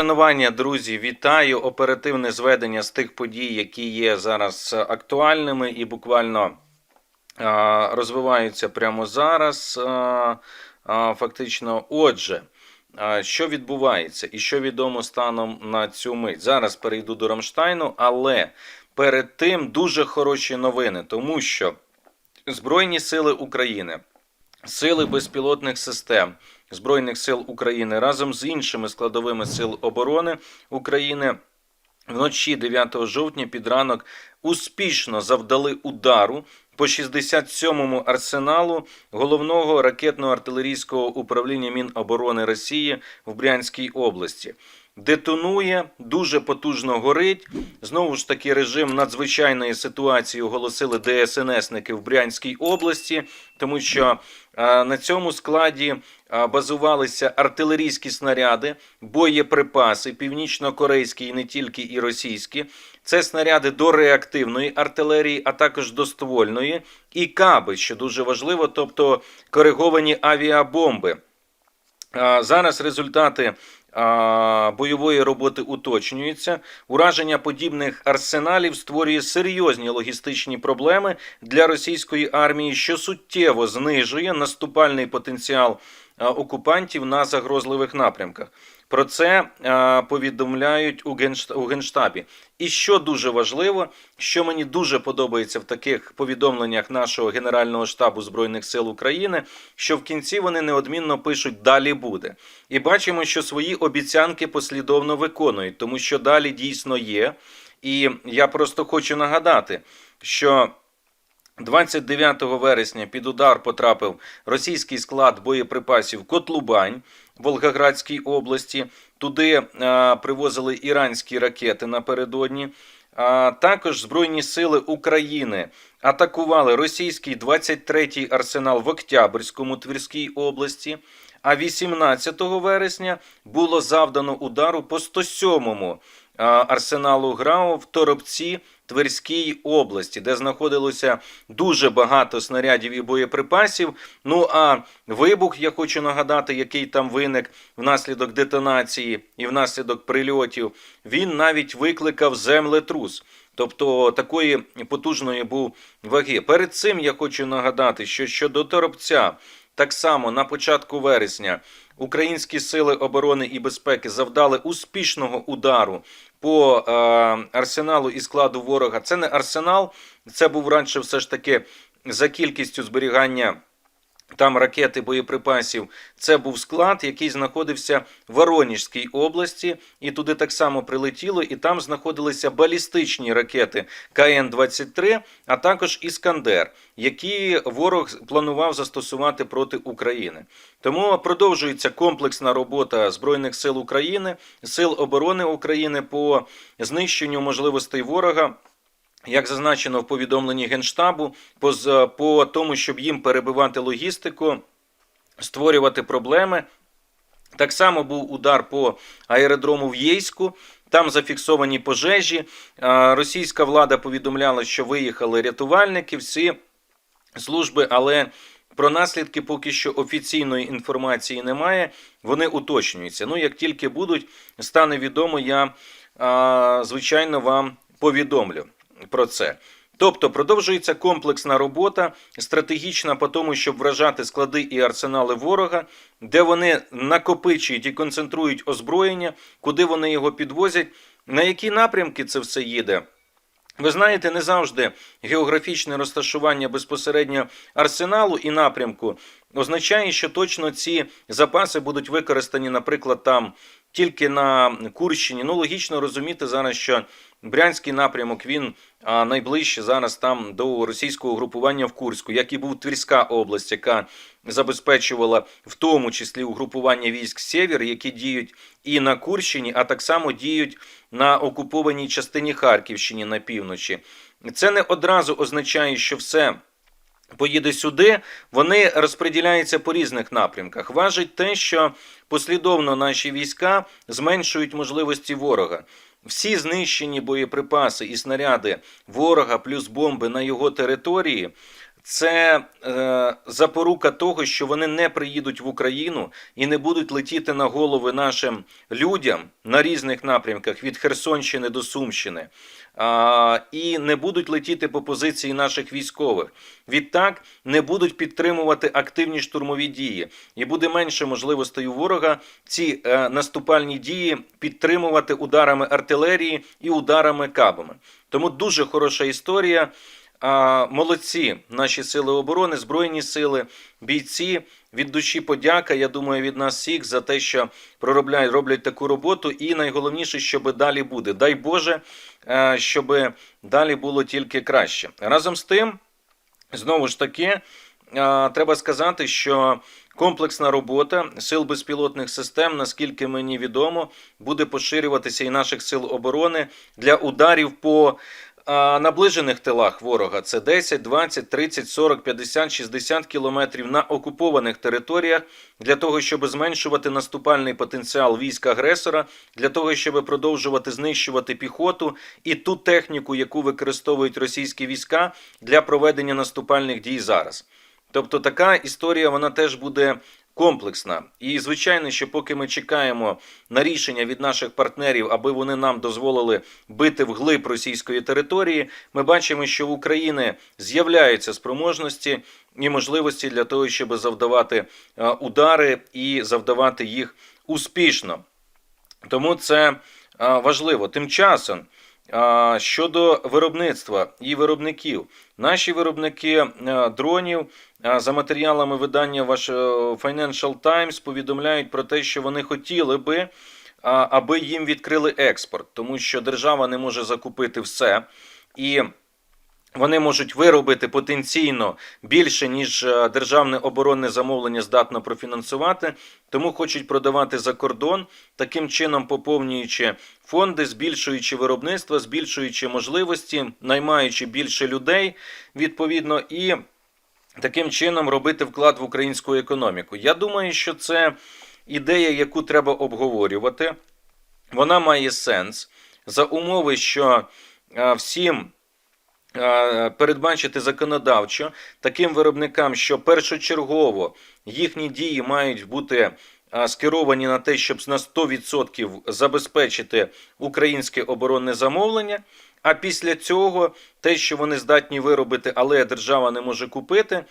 Шанування, друзі, вітаю оперативне зведення з тих подій, які є зараз актуальними і буквально розвиваються прямо зараз. Фактично, отже, що відбувається і що відомо станом на цю мить. Зараз перейду до Рамштайну, але перед тим дуже хороші новини, тому що Збройні сили України, сили безпілотних систем Збройних сил України разом з іншими складовими сил оборони України вночі 9 жовтня під ранок успішно завдали удару по 67-му арсеналу головного ракетно-артилерійського управління Міноборони Росії в Брянській області. Детонує, дуже потужно горить. Знову ж таки, режим надзвичайної ситуації оголосили ДСНСники в Брянській області, тому що е, на цьому складі е, базувалися артилерійські снаряди, боєприпаси, північно-корейські і не тільки і російські. Це снаряди до реактивної артилерії, а також до ствольної, і каби, що дуже важливо, тобто кориговані авіабомби. Зараз результати бойової роботи уточнюється. Ураження подібних арсеналів створює серйозні логістичні проблеми для російської армії, що суттєво знижує наступальний потенціал окупантів на загрозливих напрямках. Про це а, повідомляють у Генш- у Генштабі. І що дуже важливо, що мені дуже подобається в таких повідомленнях нашого Генерального штабу Збройних сил України, що в кінці вони неодмінно пишуть далі буде. І бачимо, що свої обіцянки послідовно виконують, тому що далі дійсно є. І я просто хочу нагадати, що 29 вересня під удар потрапив російський склад боєприпасів Котлубань Волгоградській області. Туди е, привозили іранські ракети напередодні. А також Збройні сили України атакували російський 23-й арсенал в Октябрьському Тверській області. А 18 вересня було завдано удару по 107-му арсеналу ГРАУ в Торопці Тверській області, де знаходилося дуже багато снарядів і боєприпасів. Ну а вибух, я хочу нагадати, який там виник внаслідок детонації і внаслідок прильотів, він навіть викликав землетрус. Тобто такої потужної був ваги. Перед цим я хочу нагадати, що щодо Торопця, так само на початку вересня українські сили оборони і безпеки завдали успішного удару по е, арсеналу і складу ворога. Це не арсенал, це був раніше все ж таки за кількістю зберігання. Там ракети боєприпасів. Це був склад, який знаходився в Воронежській області, і туди так само прилетіло, і там знаходилися балістичні ракети КН-23, а також Іскандер, які ворог планував застосувати проти України. Тому продовжується комплексна робота Збройних сил України, сил оборони України по знищенню можливостей ворога. Як зазначено в повідомленні Генштабу, по, по тому, щоб їм перебивати логістику, створювати проблеми. Так само був удар по аеродрому в Єйську. Там зафіксовані пожежі. Російська влада повідомляла, що виїхали рятувальники, всі служби, але про наслідки поки що офіційної інформації немає. Вони уточнюються. Ну, як тільки будуть, стане відомо, я звичайно вам повідомлю про це. Тобто продовжується комплексна робота, стратегічна по тому, щоб вражати склади і арсенали ворога, де вони накопичують і концентрують озброєння, куди вони його підвозять, на які напрямки це все їде. Ви знаєте, не завжди географічне розташування безпосередньо арсеналу і напрямку означає, що точно ці запаси будуть використані, наприклад, там тільки на Курщині. Ну, логічно розуміти зараз, що Брянський напрямок він найближче зараз там до російського групування в Курську, як і був Тверська область, яка забезпечувала в тому числі угрупування військ Сєвєр, які діють і на Курщині, а так само діють на окупованій частині Харківщині на півночі. Це не одразу означає, що все поїде сюди, вони розподіляються по різних напрямках. Важить те, що послідовно наші війська зменшують можливості ворога. Всі знищені боєприпаси і снаряди ворога плюс бомби на його території це е, запорука того, що вони не приїдуть в Україну і не будуть летіти на голови нашим людям на різних напрямках від Херсонщини до Сумщини, а, і не будуть летіти по позиції наших військових. Відтак не будуть підтримувати активні штурмові дії, і буде менше можливостей у ворога ці е, наступальні дії підтримувати ударами артилерії і ударами кабами. Тому дуже хороша історія. А, молодці, наші сили оборони, збройні сили, бійці. Від душі подяка. Я думаю, від нас всіх за те, що проробляють, роблять таку роботу. І найголовніше, щоб далі буде. Дай Боже, е, щоб далі було тільки краще. Разом з тим, знову ж таки, е, треба сказати, що комплексна робота сил безпілотних систем, наскільки мені відомо, буде поширюватися і наших сил оборони для ударів по наближених тилах ворога це 10, 20, 30, 40, 50, 60 кілометрів на окупованих територіях для того, щоб зменшувати наступальний потенціал військ агресора, для того, щоб продовжувати знищувати піхоту і ту техніку, яку використовують російські війська для проведення наступальних дій зараз. Тобто така історія вона теж буде комплексна. І звичайно, що поки ми чекаємо на рішення від наших партнерів, аби вони нам дозволили бити вглиб російської території, ми бачимо, що в Україні з'являються спроможності і можливості для того, щоб завдавати е, удари і завдавати їх успішно. Тому це е, важливо. Тим часом. Щодо виробництва і виробників, наші виробники е, дронів е, за матеріалами видання ваш е, Financial Times повідомляють про те, що вони хотіли би, аби їм відкрили експорт, тому що держава не може закупити все і. Вони можуть виробити потенційно більше, ніж е, державне оборонне замовлення здатно профінансувати, тому хочуть продавати за кордон, таким чином поповнюючи фонди, збільшуючи виробництво, збільшуючи можливості, наймаючи більше людей відповідно, і таким чином робити вклад в українську економіку. Я думаю, що це ідея, яку треба обговорювати. Вона має сенс за умови, що е, всім. Е, Передбачити законодавчо таким виробникам, що першочергово їхні дії мають бути е, скеровані на те, щоб на 100% забезпечити українське оборонне замовлення. А після цього те, що вони здатні виробити, але держава не може купити,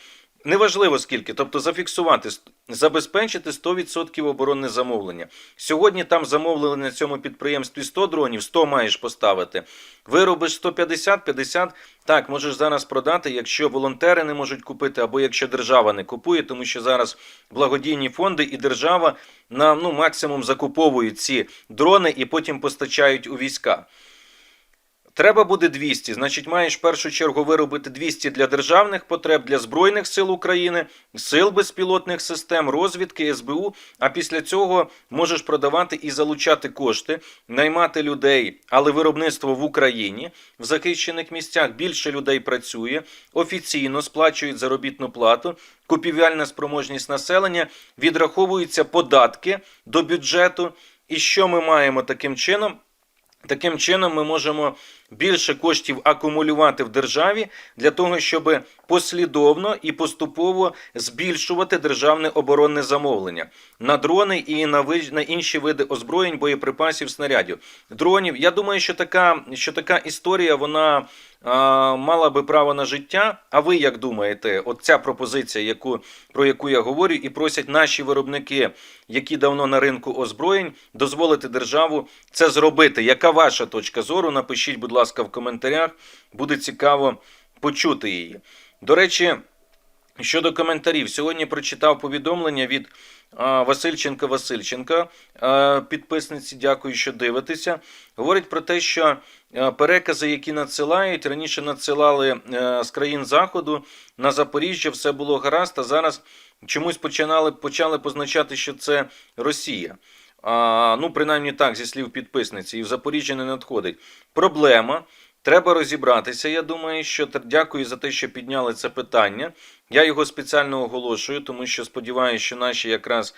неважливо скільки, тобто зафіксувати, забезпечити 100% оборонне замовлення. Сьогодні там замовили на цьому підприємстві 100 дронів, 100 маєш поставити. Виробиш 150, 50, так, можеш зараз продати, якщо волонтери не можуть купити, або якщо держава не купує, тому що зараз благодійні фонди і держава на ну, максимум закуповують ці дрони і потім постачають у війська. Треба буде 200, значить, маєш в першу чергу виробити 200 для державних потреб, для Збройних сил України, сил безпілотних систем, розвідки, СБУ. А після цього можеш продавати і залучати кошти, наймати людей, але виробництво в Україні в захищених місцях більше людей працює, офіційно сплачують заробітну плату, купівельна спроможність населення, відраховуються податки до бюджету. І що ми маємо таким чином? Таким чином, ми можемо більше коштів акумулювати в державі для того, щоб послідовно і поступово збільшувати державне оборонне замовлення на дрони і на на інші види озброєнь, боєприпасів, снарядів. Дронів. Я думаю, що така, що така історія вона мала би право на життя. А ви як думаєте, от ця пропозиція, яку, про яку я говорю, і просять наші виробники, які давно на ринку озброєнь, дозволити державу це зробити? Яка ваша точка зору? Напишіть, будь ласка, в коментарях. Буде цікаво почути її. До речі, щодо коментарів, сьогодні прочитав повідомлення від Васильченка Васильченка, підписниці. Дякую, що дивитеся. Говорить про те, що перекази, які надсилають, раніше надсилали з країн Заходу на Запоріжжя, все було гаразд, а зараз чомусь починали, почали позначати, що це Росія. А, ну, принаймні так, зі слів підписниці, і в Запоріжжя не надходить. Проблема. Треба розібратися. Я думаю, що дякую за те, що підняли це питання. Я його спеціально оголошую, тому що сподіваюся, що наші якраз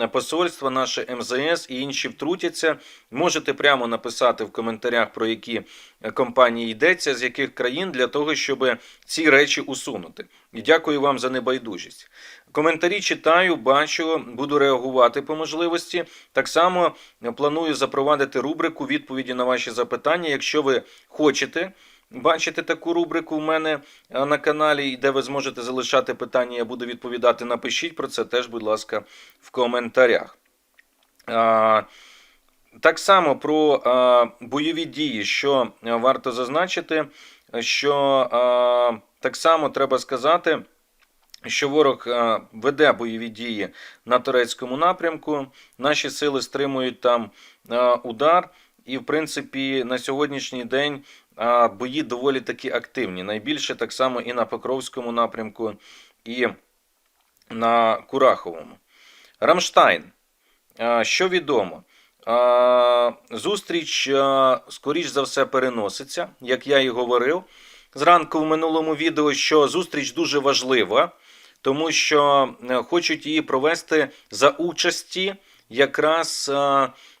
е, посольства, наше МЗС і інші втрутяться. Можете прямо написати в коментарях, про які е, компанії йдеться, з яких країн, для того, щоб ці речі усунути. І дякую вам за небайдужість. Коментарі читаю, бачу, буду реагувати по можливості. Так само планую запровадити рубрику відповіді на ваші запитання. Якщо ви хочете бачити таку рубрику в мене на каналі, де ви зможете залишати питання, я буду відповідати. Напишіть про це теж, будь ласка, в коментарях. Так само про бойові дії, що варто зазначити, що так само треба сказати, що ворог веде бойові дії на турецькому напрямку. Наші сили стримують там удар, і, в принципі, на сьогоднішній день бої доволі таки активні. Найбільше так само і на Покровському напрямку, і на Кураховому. Рамштайн. Що відомо? Зустріч, скоріш за все, переноситься, як я і говорив зранку в минулому відео, що зустріч дуже важлива, тому що е, хочуть її провести за участі якраз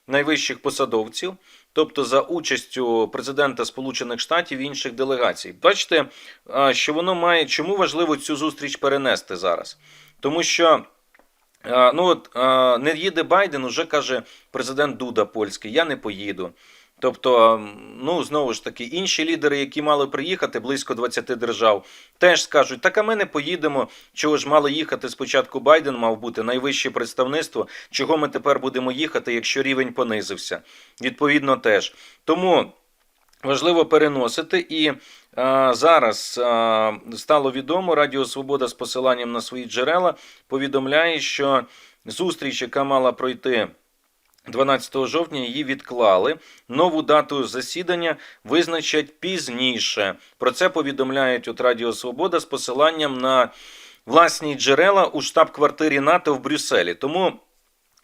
найвищих посадовців, тобто за участю президента Сполучених Штатів і інших делегацій. Бачите, що воно має чому важливо цю зустріч перенести зараз? Тому що. Ну от не їде Байден, уже каже президент Дуда польський, я не поїду. Тобто, ну знову ж таки, інші лідери, які мали приїхати близько 20 держав, теж скажуть: так а ми не поїдемо. Чого ж мали їхати спочатку Байден мав бути найвище представництво. Чого ми тепер будемо їхати, якщо рівень понизився? Відповідно, теж тому. Важливо переносити, і а, зараз а, стало відомо Радіо Свобода з посиланням на свої джерела повідомляє, що зустріч, яка мала пройти 12 жовтня, її відклали. Нову дату засідання визначать пізніше. Про це повідомляють от Радіо Свобода з посиланням на власні джерела у штаб-квартирі НАТО в Брюсселі. Тому.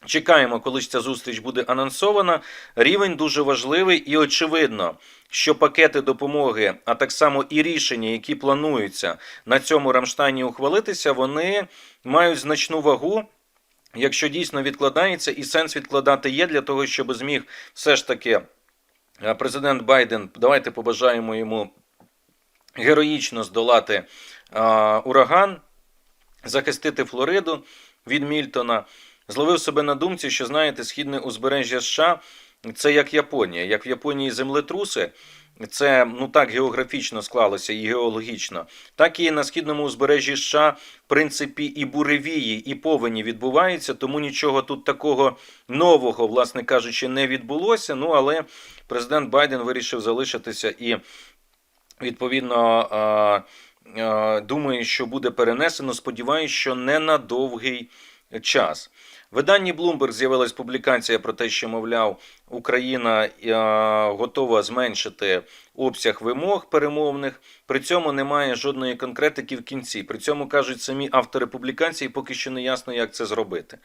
Чекаємо, коли ж ця зустріч буде анонсована. Рівень дуже важливий і очевидно, що пакети допомоги, а так само і рішення, які плануються на цьому Рамштайні ухвалитися, вони мають значну вагу. Якщо дійсно відкладається, і сенс відкладати є для того, щоб зміг все ж таки е, президент Байден, давайте побажаємо йому героїчно здолати а, ураган, захистити Флориду від Мільтона. Зловив себе на думці, що знаєте, східне узбережжя США це як Японія. Як в Японії землетруси, це ну так географічно склалося і геологічно, так і на східному узбережжі США, в принципі, і буревії, і повені відбуваються, тому нічого тут такого нового, власне кажучи, не відбулося. Ну але президент Байден вирішив залишитися і відповідно. Думаю, що буде перенесено. Сподіваюся, що не на довгий час. Виданні Bloomberg з'явилась публікація про те, що, мовляв, Україна е, готова зменшити обсяг вимог перемовних. При цьому немає жодної конкретики в кінці. При цьому кажуть самі автори публікації, поки що не ясно, як це зробити.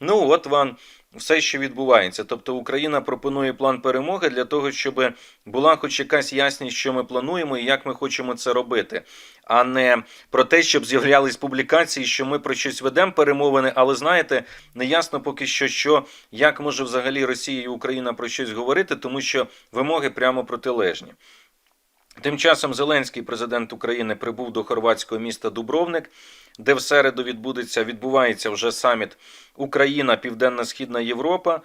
Ну, от вам все, що відбувається. Тобто Україна пропонує план перемоги для того, щоб була хоч якась ясність, що ми плануємо і як ми хочемо це робити, а не про те, щоб з'являлись публікації, що ми про щось ведемо перемовини, але знаєте, не ясно поки що, що як може взагалі Росія і Україна про щось говорити, тому що вимоги прямо протилежні. Тим часом Зеленський, президент України, прибув до хорватського міста Дубровник, де в середу відбудеться відбувається вже саміт Україна, Південно-Східна Європа.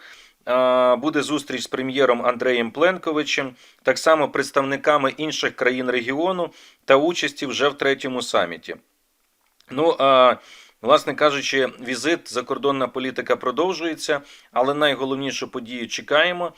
Буде зустріч з прем'єром Андреєм Пленковичем, так само представниками інших країн регіону та участі вже в третьому саміті. Ну а власне кажучи, візит, закордонна політика продовжується, але найголовнішу подію чекаємо.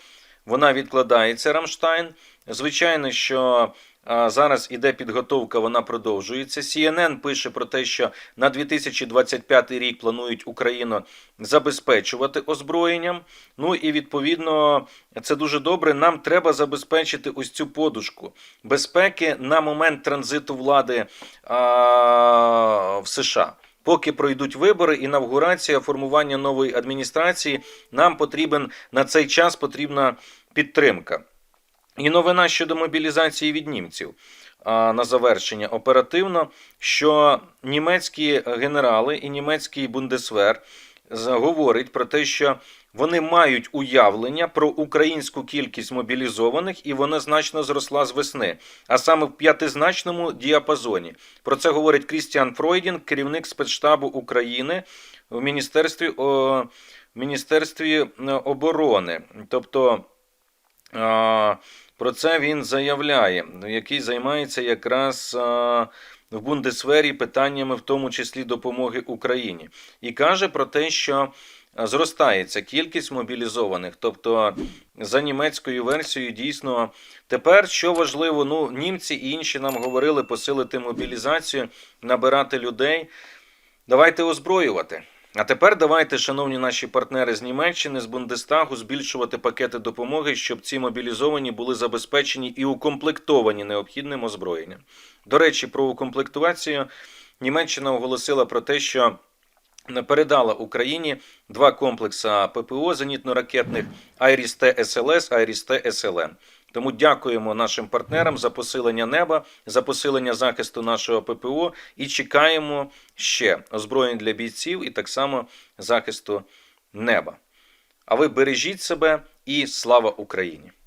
Вона відкладається Рамштайн. Звичайно, що зараз іде підготовка, вона продовжується. CNN пише про те, що на 2025 рік планують Україну забезпечувати озброєнням. Ну і відповідно це дуже добре. Нам треба забезпечити ось цю подушку безпеки на момент транзиту влади а, в США. Поки пройдуть вибори, інавгурація, формування нової адміністрації, нам потрібен на цей час потрібна підтримка. І новина щодо мобілізації від німців на завершення оперативно, що німецькі генерали і німецький бундесвер говорить про те, що вони мають уявлення про українську кількість мобілізованих, і вона значно зросла з весни, а саме в п'ятизначному діапазоні. Про це говорить Крістіан Фройдін, керівник спецштабу України в міністерстві, о, в міністерстві е, оборони. Тобто про це він заявляє, який займається якраз в Бундесвері питаннями, в тому числі допомоги Україні, і каже про те, що зростається кількість мобілізованих. Тобто, за німецькою версією, дійсно тепер що важливо, ну німці і інші нам говорили посилити мобілізацію, набирати людей. Давайте озброювати. А тепер давайте, шановні наші партнери з Німеччини, з Бундестагу, збільшувати пакети допомоги, щоб ці мобілізовані були забезпечені і укомплектовані необхідним озброєнням. До речі, про укомплектацію Німеччина оголосила про те, що передала Україні два комплекси ППО зенітно-ракетних Айріс-Т СЛС, Айріс-Т СЛМ. Тому дякуємо нашим партнерам за посилення неба, за посилення захисту нашого ППО і чекаємо ще озброєнь для бійців і так само захисту неба. А ви бережіть себе і слава Україні!